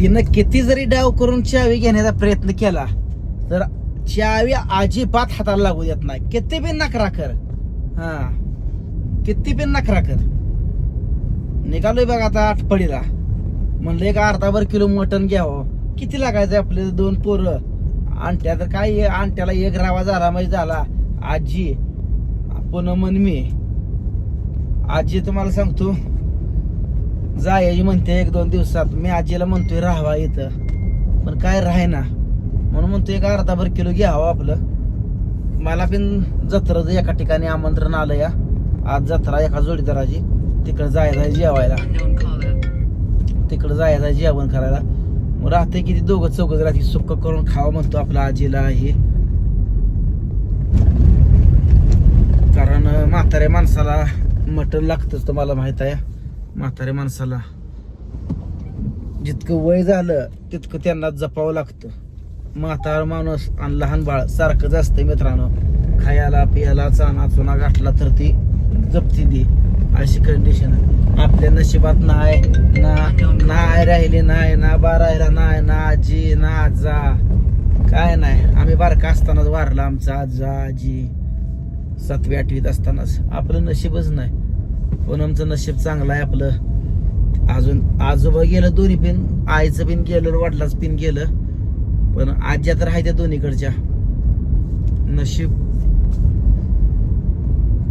तिनं किती जरी डाव करून चावी घेण्याचा प्रयत्न केला तर चावी अजिबात हाताला लागू देत नाही. किती बी नकरा कर. हा. किती बी नकरा कर. निघालोय बघ आता आठपडीला. म्हणलं एक अर्धाभर किलो मटण घ्यावं. किती लागायचं आपले दोन पोरं? आणट्या तर काय आहे, आणट्याला एक रावा झाला म्हणजे झाला. आजी पुन्हा मन मी. आजी तुम्हाला सांगतो जायची म्हणते एक दोन दिवसात मी आजीला म्हणतोय राहावा इथं. पण काय राहे ना म्हणून म्हणतोय एक अर्धाभर किलो घ्यावं आपलं. मला पण जत्राचं एका ठिकाणी आमंत्रण आलं या. आज जत्रा एका जोडीदाराची. तिकडं जायचं जेवायला. तिकडं caller. जेवण करायला. मग राहते किती दोघं चौघं राहते सुक्क करून खावं म्हणतो आपल्या आजीला हे. कारण म्हाताऱ्या माणसाला मटण लागतंच तुम्हाला माहीत आहे. म्हाताऱ्या माणसाला. जितकं वय झालं तितकं त्यांना जपावं लागतं. म्हातारा माणूस आणि लहान बाळ सारखंच असतं मित्रांनो. खायला पियाला चाना चुना गाठला तर ती जपती दे अशी कंडिशन आहे. आपल्या नशिबात नाही ना नाही राहिली नाही ना बा राहिला नाही ना आजी ना आजा. काय नाही. आम्ही बारका असतानाच वारला आमचा आजा आजी. सातवी आठवीत असतानाच. आपलं नशीबच नाही. पण आमचं नशीब चांगलं आहे आपलं. अजून आजोबा गेलं दोन्ही पिन आईचं पिन गेलं वडिलाचं पिन गेलं. पण आज्या तर आहे त्या दोन्हीकडच्या. नशीब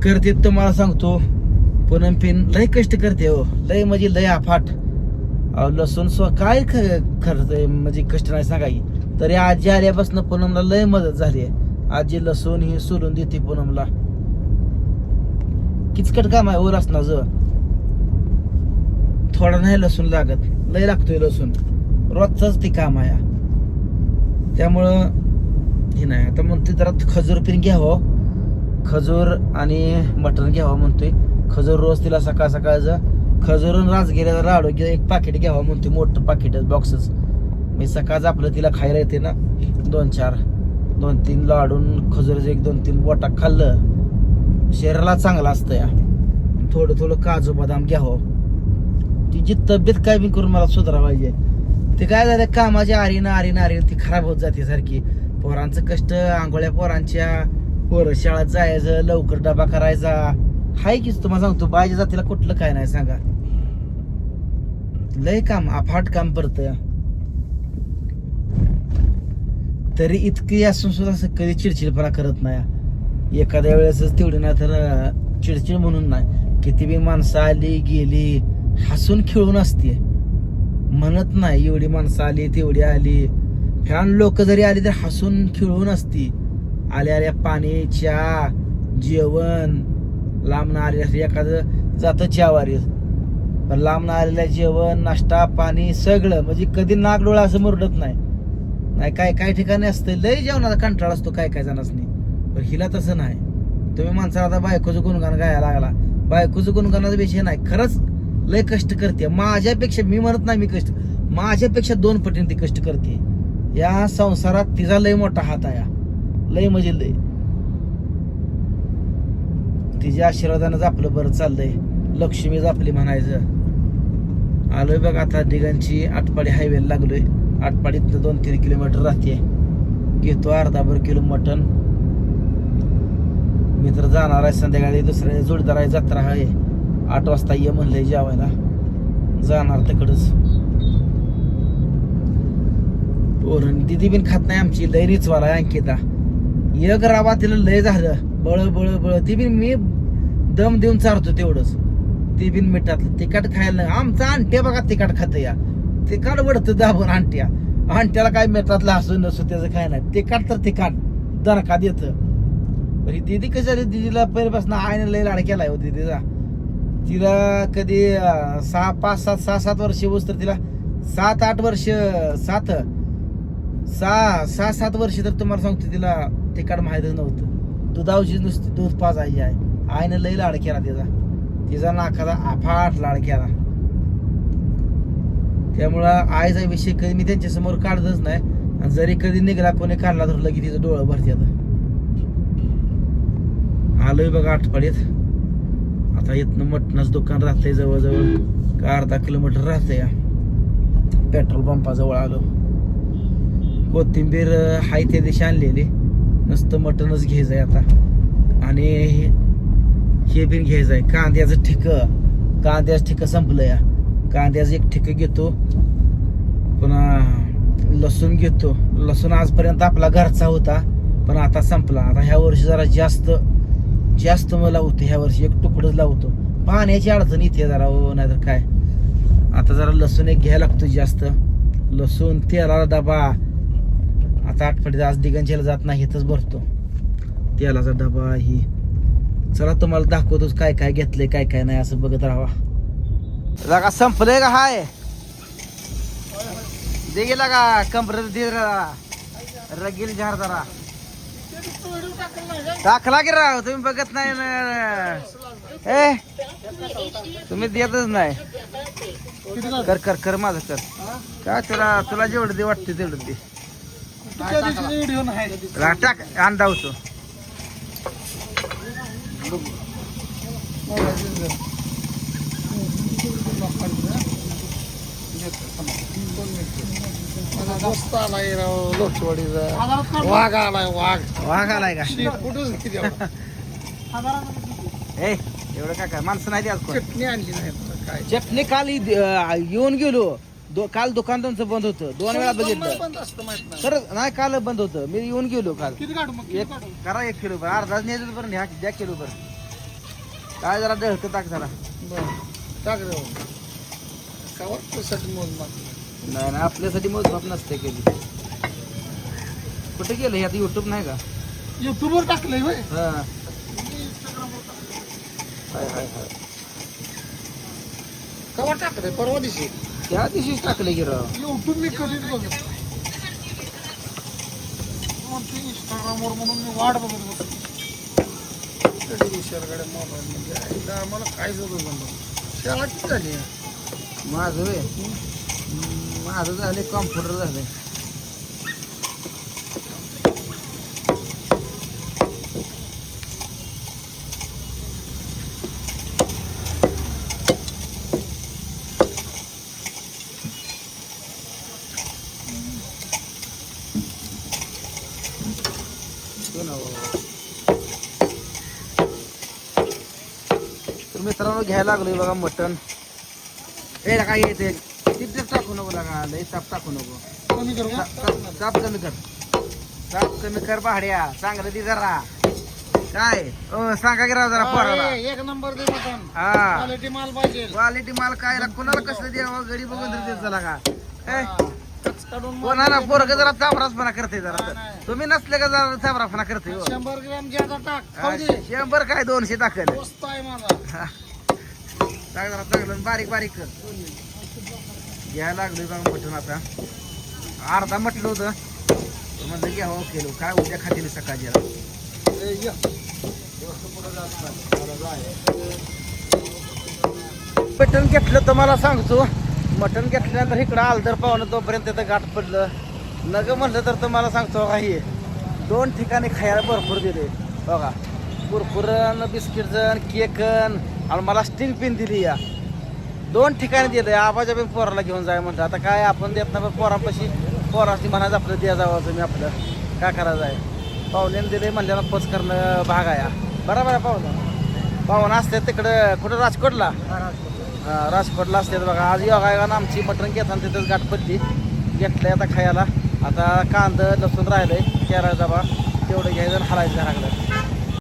करते तुम्हाला सांगतो. पूनम पिन लय कष्ट करते हो. लय म्हणजे लय आफाट. अहो, लसूण स्व काय ख- खर्च म्हणजे कष्ट नाही सांगायची तरी आजी आल्यापासून पूनमला लय मदत झाली आहे. आजी लसूण ही सोलून देते पूनमला. किचकट काम आहे ओ असणार थोडा नाही लसूण लागत लय लागतोय लसूण. रोजचंच ते काम आहे. त्यामुळं हे नाही. आता म्हणते जरा खजूर पिन घ्यावं. खजूर आणि मटण घ्यावं म्हणतोय. खजूर रोज तिला सकाळ सकाळचं खजूर आणि राजगिऱ्याचा लाडू घ्या एक पाकिट घ्यावं म्हणतोय मोठं पाकिट बॉक्सच मी सकाळचं आपलं तिला खायला येते ना दोन चार दोन तीन लाडून खजूरचं एक दोन तीन बोटा खाल्लं. शरीराला चांगलं असतं या. थोडं थोडं काजू बदाम घ्यावं हो. तिची तब्येत काय बी करून मला सुधारा पाहिजे. ते काय झालं कामाची आरी ना आरी ना आरी ती खराब होत जाते सारखी. पोरांचं कष्ट आंघोळ्या पोरांच्या पोरं शाळेत जायचं लवकर डबा करायचा. हाय कीच तुम्हाला सांगतो बायच्या जातीला कुठलं काय नाही सांगा. लय काम अफाट काम परत तरी इतकी असून सुद्धा असं कधी चिडचिडपणा करत नाही एखाद्या वेळेसच तेवढी नाही तर चिडचिड म्हणून नाही. किती बी माणसं आली गेली हसून खेळून असते. म्हणत नाही एवढी माणसं आली तेवढी आली. फॅन लोक जरी आली तर हसून खेळून असती. आल्या आल्या पाणी चहा जेवण. लांब आलेल्या एखादं जातं चहावारीत पण लांब आलेलं जेवण नाश्ता पाणी सगळं म्हणजे कधी नाक डोळा असं मुरडत नाही. नाही काय काय ठिकाणी असतं लय जेवणाचा कंटाळा असतो काय काय जणांनी पण हिला तसं नाही. तुम्ही माणसाला आता बायकोचं गुणगान गायला लागला. बायकोचं गुणगानाचा विषय नाही. खरंच लय कष्ट करते. माझ्यापेक्षा मी म्हणत नाही मी कष्ट. माझ्यापेक्षा दोन पटीने ती कष्ट करते. या संसारात तिचा लय मोठा हात आहे. हा. लय म्हणजे लय. तिच्या आशीर्वादानंच आपलं बरं चाललंय. लक्ष्मीच आपली म्हणायचं. आलोय बघ आता डिगांची आटपाडी हायवेला लागलोय. आटपाडीतनं दोन तीन किलोमीटर राहते घेतो अर्धाभर किलो मटन मी तर जाणार आहे संध्याकाळी दुसऱ्या जोडीदार आहे जत्रा आहे. आठ वाजता ये म्हणलंय जेवायला. जाणार तिकडच. पोरण दिदी बिन खात नाही आमची लय रिचवाला आहे अंकिता. एक रावा तिला लय झालं. बळ बळ बळ. ती बिन मी दम देऊन चारतो तेवढंच. ती बिन मिठातलं तिखट खायला नाही. आमचा आणट्या बघा तिखट खात या. तिखट वडतं दाबून आणट्या आणट्याला काय मिठातलं असू नसू त्याचं काय नाही. तिखट तर तिखट. दणका देतं. ही दिदी कशी झाली दिदीला पहिल्यापासून आईने लय लाड केला हो दिदीचा. तिला कधी सहा पाच सात सहा सात वर्ष होस तर तिला सात आठ वर्ष सात सहा सहा सात वर्ष तर तुम्हाला सांगतो तिला तिकड माहीतच नव्हतं. दुधावशी नुसती दूध पाजायची आहे. आईनं लय लाड केला तिचा. तिचा नाकाचा अफाट लाड केला. त्यामुळं आईचा विषय कधी मी त्यांच्यासमोर काढतच नाही. आणि जरी कधी निघाला कोणी काढला तर लगेच तिचं डोळं भरते आता. आलोय बघा आठपाडीत आता इथनं मटणाचं दुकान राहतंय जवळजवळ. का अर्धा किलोमीटर राहतंय या. पेट्रोल पंपाजवळ आलो. कोथिंबीर हाय त्या दिवशी आणलेली. नुसतं मटणच घ्यायचंय आता. आणि हे- हे घ्यायचं घ्यायचंय. कांद्याचं ठिक. कांद्याचं ठिक संपलं या. कांद्याचं एक ठिक घेतो. पुन्हा लसूण घेतो. लसूण आजपर्यंत आपला घरचा होता पण आता संपला. आता ह्या वर्षी जरा जास्त जास्त मला लावतो ह्या वर्षी एक तुकडंच लावतो. पाण्याची अडचण इथे जरा हो नाहीतर काय? आता जरा लसूण एक घ्यायला लागतो जास्त. लसूण तेला डबा. आता आठवड्यात आज दिगंजीला जात नाही इथंच भरतो. तेलाचा डबा ही. चला तुम्हाला दाखवतोच काय काय घेतलंय काय काय नाही असं बघत राहा लगा संपलंय का हाय? दे गेला का? कमरत दे रगील झार जरा. टाकला की राव तुम्ही बघत नाही ना. ए तुम्ही देतच नाही. कर कर कर माझं कर काय तुला तुला जेवढं दे वाटते तेवढं दे. रा- टाक अंडा होतो. मस्त आलाय राव लोटवाडीचा वाघ आलाय वाघ. वाघ आलाय का? किती ए एवढं काय काय? माणसं नाही आज कोण? चटणी आणली नाही आता काय. चटणी काल इ- अं, येऊन गेलो. दो- काल दुकान तुमचं बंद होतं. दोन वेळा बघितलं. बंद असतं माहीत नाही. तर नाही काल बंद होतं. मी येऊन गेलो काल. किती काढू मग? किती एक काढू? करा एक किलो बरं अर्धाच न्यायचं बरं न्या द्या किलो बरं काय जरा डळकं टाक जरा. बरं. टाक रे कवर तुझ्यासाठी मोज माग नाही नाही आपल्यासाठी मोजमाप नसते कधी कुठे गेलं हे? आता युट्यूब नाही का? युट्यूबवर टाकलंय होय. हा. हाय हाय हाय. कवर टाक रे परवा दिवशी. त्या दिवशीच टाकले की राव. युट्यूब मी कधीच बघत इंस्टाग्रामवर म्हणून मी वाट बघत बसतो कधी विचारकडे मोबाईल म्हणजे आम्हाला काय जरूर बंद शाळा किती झाली? माझं वे माझं झाले कॉम्प्युटर झाले तर मित्रांनो घ्यायला लागलोय बघा मटन ए काय येते किती टाकू नको लागा लय ताप टाकू नको. कमी करू का? कमी कर. ताप कमी कर भाड्या चांगलं ती जरा. काय? ओ सांगा की राव जरा पोराला. अरे, एक नंबर दे हा. क्वालिटी माल पाहिजे. क्वालिटी माल काय ला- कुणाला कसलं द्यावं गडी बघून तर देत चला का ए, कच काढून माल कोणाला पोरग जरा चाबरासपणा करते जरा नाही. तुम्ही नसले का जरा चाबरापणा करते हो. शंभर ग्रॅम ज्यादा टाक. खाऊ दे. शंभर काय दोनशे टाकल? आहे माझा. टाक जरा चांगलं बारीक बारीक कर. घ्यायला लागलो का मटण आता. अर्धा म्हटलं होतं. तर म्हणलं हो केलो काय उद्या खातील सकाळी मटण घेतलं तर मला सांगतो. मटण घेतल्यानंतर इकडं आलदर पाहुणं तोपर्यंत तिथं गाठ पडलं. नग म्हटलं तर तुम्हाला सांगतो बघा हे. दोन ठिकाणी खायला भरपूर दिले. बघा. कुरकुरन बिस्किटजन केकन आणि मला स्टिंग पिन दिली या. दोन ठिकाणी दिलं आबाच्या पण पोराला घेऊन जाय म्हणलं आता काय आपण देत नाही पोरापाशी पोराशी म्हणायचं आपलं द्या जावं तुम्ही आपलं. काय करायचं आहे? पाहुण्याने दिले म्हणल्यानं पोच करणं भाग आहे. बरोबर आहे पाहुणं? पाहुणं असते तिकडं. कुठं? राजकोटला? राजकोटला असते बघा. आज योगायोगानं आमची मटण घेताना तिथंच गाठ पडली. घेतलंय आता खायला. आता कांदं लसूण राहिलंय. केरा डबा तेवढं घ्यायचं हलायचं लागलं